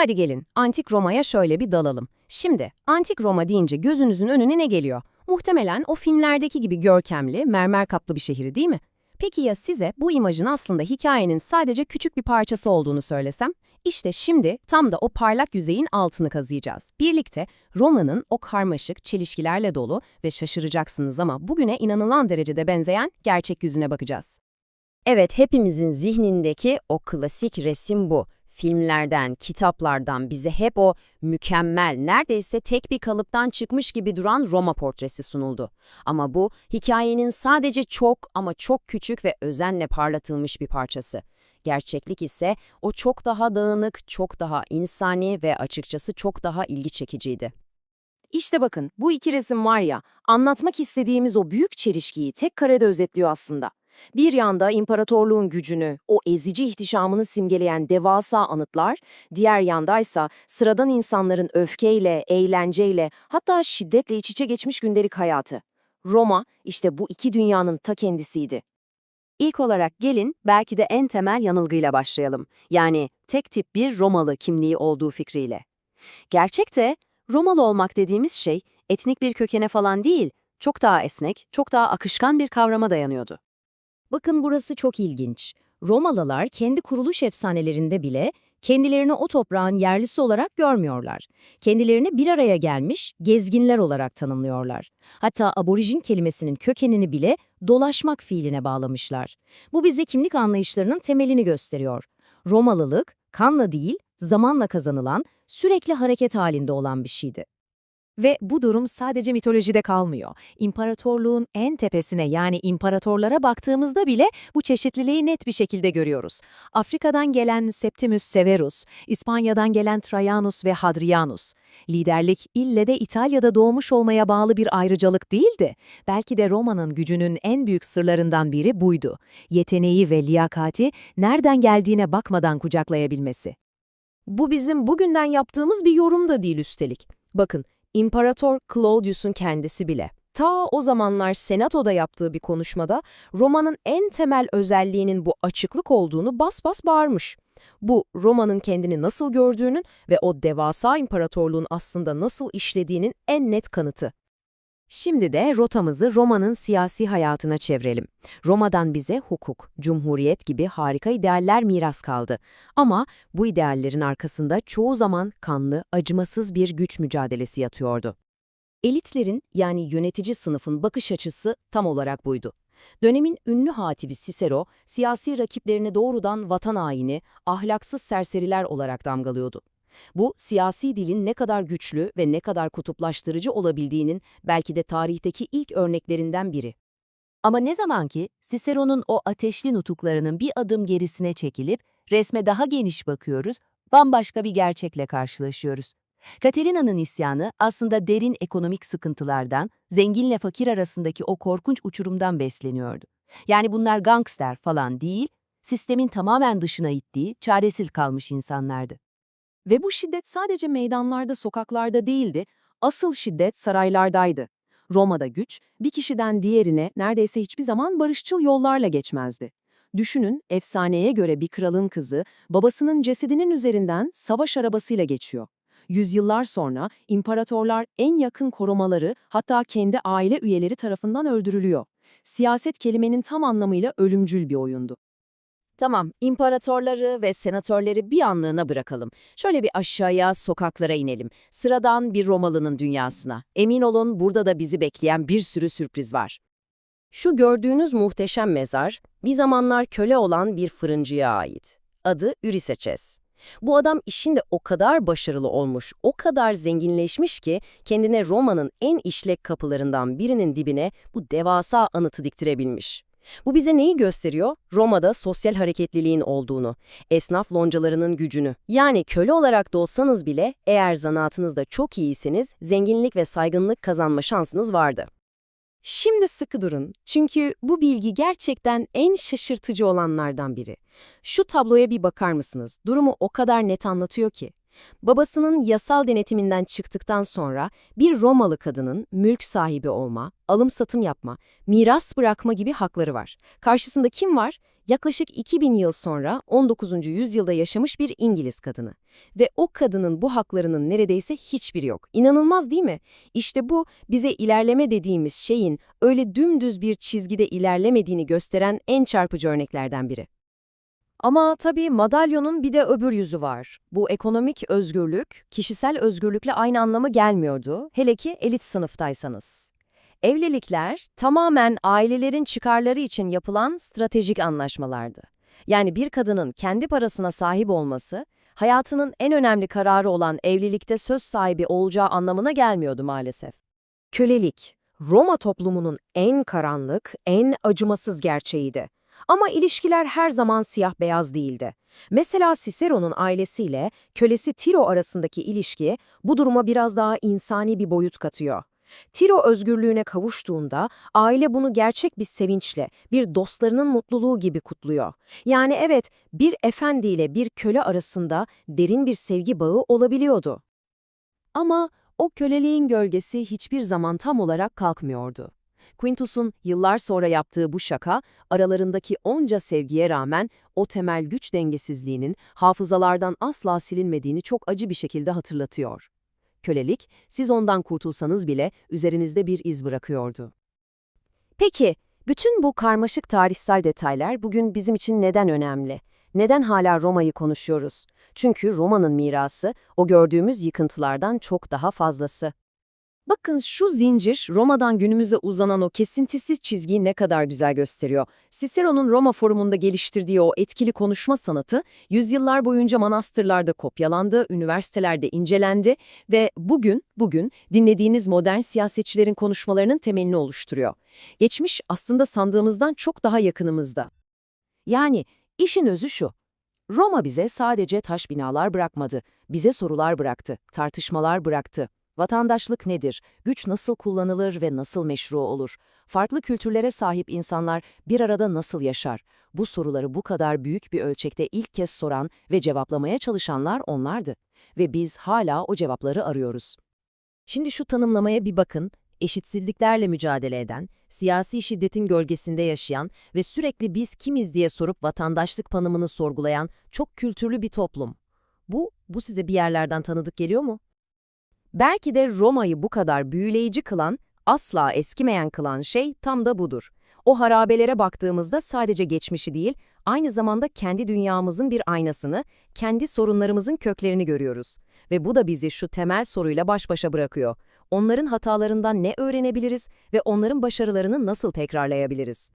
Hadi gelin, Antik Roma'ya şöyle bir dalalım. Şimdi, Antik Roma deyince gözünüzün önüne ne geliyor? Muhtemelen o filmlerdeki gibi görkemli, mermer kaplı bir şehir değil mi? Peki ya size bu imajın aslında hikayenin sadece küçük bir parçası olduğunu söylesem? İşte şimdi tam da o parlak yüzeyin altını kazıyacağız. Birlikte Roma'nın o karmaşık, çelişkilerle dolu ve şaşıracaksınız ama bugüne inanılan derecede benzeyen gerçek yüzüne bakacağız. Evet, hepimizin zihnindeki o klasik resim bu. Filmlerden, kitaplardan bize hep o mükemmel, neredeyse tek bir kalıptan çıkmış gibi duran Roma portresi sunuldu. Ama bu, hikayenin sadece çok ama çok küçük ve özenle parlatılmış bir parçası. Gerçeklik ise o çok daha dağınık, çok daha insani ve açıkçası çok daha ilgi çekiciydi. İşte bakın, bu iki resim var ya, anlatmak istediğimiz o büyük çelişkiyi tek karede özetliyor aslında. Bir yanda imparatorluğun gücünü, o ezici ihtişamını simgeleyen devasa anıtlar, diğer yandaysa sıradan insanların öfkeyle, eğlenceyle, hatta şiddetle iç içe geçmiş gündelik hayatı. Roma, işte bu iki dünyanın ta kendisiydi. İlk olarak gelin belki de en temel yanılgıyla başlayalım. Yani tek tip bir Romalı kimliği olduğu fikriyle. Gerçekte Romalı olmak dediğimiz şey etnik bir kökene falan değil, çok daha esnek, çok daha akışkan bir kavrama dayanıyordu. Bakın burası çok ilginç. Romalılar kendi kuruluş efsanelerinde bile kendilerini o toprağın yerlisi olarak görmüyorlar. Kendilerini bir araya gelmiş gezginler olarak tanımlıyorlar. Hatta aborijin kelimesinin kökenini bile dolaşmak fiiline bağlamışlar. Bu bize kimlik anlayışlarının temelini gösteriyor. Romalılık, kanla değil, zamanla kazanılan, sürekli hareket halinde olan bir şeydi. Ve bu durum sadece mitolojide kalmıyor. İmparatorluğun en tepesine yani imparatorlara baktığımızda bile bu çeşitliliği net bir şekilde görüyoruz. Afrika'dan gelen Septimus Severus, İspanya'dan gelen Trajanus ve Hadrianus. Liderlik ille de İtalya'da doğmuş olmaya bağlı bir ayrıcalık değildi. Belki de Roma'nın gücünün en büyük sırlarından biri buydu. Yeteneği ve liyakati nereden geldiğine bakmadan kucaklayabilmesi. Bu bizim bugünden yaptığımız bir yorum da değil üstelik. Bakın, İmparator Claudius'un kendisi bile. Ta o zamanlar Senato'da yaptığı bir konuşmada Roma'nın en temel özelliğinin bu açıklık olduğunu bas bas bağırmış. Bu Roma'nın kendini nasıl gördüğünün ve o devasa imparatorluğun aslında nasıl işlediğinin en net kanıtı. Şimdi de rotamızı Roma'nın siyasi hayatına çevirelim. Roma'dan bize hukuk, cumhuriyet gibi harika idealler miras kaldı. Ama bu ideallerin arkasında çoğu zaman kanlı, acımasız bir güç mücadelesi yatıyordu. Elitlerin yani yönetici sınıfın bakış açısı tam olarak buydu. Dönemin ünlü hatibi Cicero, siyasi rakiplerini doğrudan vatan haini, ahlaksız serseriler olarak damgalıyordu. Bu, siyasi dilin ne kadar güçlü ve ne kadar kutuplaştırıcı olabildiğinin belki de tarihteki ilk örneklerinden biri. Ama ne zaman ki Cicero'nun o ateşli nutuklarının bir adım gerisine çekilip resme daha geniş bakıyoruz, bambaşka bir gerçekle karşılaşıyoruz. Katerina'nın isyanı aslında derin ekonomik sıkıntılardan, zenginle fakir arasındaki o korkunç uçurumdan besleniyordu. Yani bunlar gangster falan değil, sistemin tamamen dışına ittiği, çaresiz kalmış insanlardı. Ve bu şiddet sadece meydanlarda, sokaklarda değildi, asıl şiddet saraylardaydı. Roma'da güç, bir kişiden diğerine neredeyse hiçbir zaman barışçıl yollarla geçmezdi. Düşünün, efsaneye göre bir kralın kızı, babasının cesedinin üzerinden savaş arabasıyla geçiyor. Yüzyıllar sonra imparatorlar en yakın korumaları hatta kendi aile üyeleri tarafından öldürülüyor. Siyaset kelimenin tam anlamıyla ölümcül bir oyundu. Tamam, imparatorları ve senatörleri bir anlığına bırakalım. Şöyle bir aşağıya, sokaklara inelim. Sıradan bir Romalı'nın dünyasına. Emin olun burada da bizi bekleyen bir sürü sürpriz var. Şu gördüğünüz muhteşem mezar, bir zamanlar köle olan bir fırıncıya ait. Adı Üriseçes. Bu adam işinde o kadar başarılı olmuş, o kadar zenginleşmiş ki kendine Roma'nın en işlek kapılarından birinin dibine bu devasa anıtı diktirebilmiş. Bu bize neyi gösteriyor? Roma'da sosyal hareketliliğin olduğunu, esnaf loncalarının gücünü. Yani köle olarak da olsanız bile eğer zanaatınızda çok iyiyseniz zenginlik ve saygınlık kazanma şansınız vardı. Şimdi sıkı durun çünkü bu bilgi gerçekten en şaşırtıcı olanlardan biri. Şu tabloya bir bakar mısınız? Durumu o kadar net anlatıyor ki. Babasının yasal denetiminden çıktıktan sonra bir Romalı kadının mülk sahibi olma, alım-satım yapma, miras bırakma gibi hakları var. Karşısında kim var? Yaklaşık 2000 yıl sonra 19. yüzyılda yaşamış bir İngiliz kadını. Ve o kadının bu haklarının neredeyse hiçbiri yok. İnanılmaz değil mi? İşte bu bize ilerleme dediğimiz şeyin öyle dümdüz bir çizgide ilerlemediğini gösteren en çarpıcı örneklerden biri. Ama tabii madalyonun bir de öbür yüzü var. Bu ekonomik özgürlük, kişisel özgürlükle aynı anlamı gelmiyordu, hele ki elit sınıftaysanız. Evlilikler tamamen ailelerin çıkarları için yapılan stratejik anlaşmalardı. Yani bir kadının kendi parasına sahip olması, hayatının en önemli kararı olan evlilikte söz sahibi olacağı anlamına gelmiyordu maalesef. Kölelik, Roma toplumunun en karanlık, en acımasız gerçeğiydi. Ama ilişkiler her zaman siyah-beyaz değildi. Mesela Cicero'nun ailesiyle kölesi Tiro arasındaki ilişki bu duruma biraz daha insani bir boyut katıyor. Tiro özgürlüğüne kavuştuğunda aile bunu gerçek bir sevinçle, bir dostlarının mutluluğu gibi kutluyor. Yani evet, bir efendiyle bir köle arasında derin bir sevgi bağı olabiliyordu. Ama o köleliğin gölgesi hiçbir zaman tam olarak kalkmıyordu. Quintus'un yıllar sonra yaptığı bu şaka, aralarındaki onca sevgiye rağmen o temel güç dengesizliğinin hafızalardan asla silinmediğini çok acı bir şekilde hatırlatıyor. Kölelik, siz ondan kurtulsanız bile üzerinizde bir iz bırakıyordu. Peki, bütün bu karmaşık tarihsel detaylar bugün bizim için neden önemli? Neden hala Roma'yı konuşuyoruz? Çünkü Roma'nın mirası, o gördüğümüz yıkıntılardan çok daha fazlası. Bakın şu zincir Roma'dan günümüze uzanan o kesintisiz çizgiyi ne kadar güzel gösteriyor. Cicero'nun Roma forumunda geliştirdiği o etkili konuşma sanatı yüzyıllar boyunca manastırlarda kopyalandı, üniversitelerde incelendi ve bugün bugün dinlediğiniz modern siyasetçilerin konuşmalarının temelini oluşturuyor. Geçmiş aslında sandığımızdan çok daha yakınımızda. Yani işin özü şu. Roma bize sadece taş binalar bırakmadı, bize sorular bıraktı, tartışmalar bıraktı. Vatandaşlık nedir? Güç nasıl kullanılır ve nasıl meşru olur? Farklı kültürlere sahip insanlar bir arada nasıl yaşar? Bu soruları bu kadar büyük bir ölçekte ilk kez soran ve cevaplamaya çalışanlar onlardı. Ve biz hala o cevapları arıyoruz. Şimdi şu tanımlamaya bir bakın. Eşitsizliklerle mücadele eden, siyasi şiddetin gölgesinde yaşayan ve sürekli biz kimiz diye sorup vatandaşlık tanımını sorgulayan çok kültürlü bir toplum. Bu, bu size bir yerlerden tanıdık geliyor mu? Belki de Roma'yı bu kadar büyüleyici kılan, asla eskimeyen kılan şey tam da budur. O harabelere baktığımızda sadece geçmişi değil, aynı zamanda kendi dünyamızın bir aynasını, kendi sorunlarımızın köklerini görüyoruz. Ve bu da bizi şu temel soruyla baş başa bırakıyor. Onların hatalarından ne öğrenebiliriz ve onların başarılarını nasıl tekrarlayabiliriz?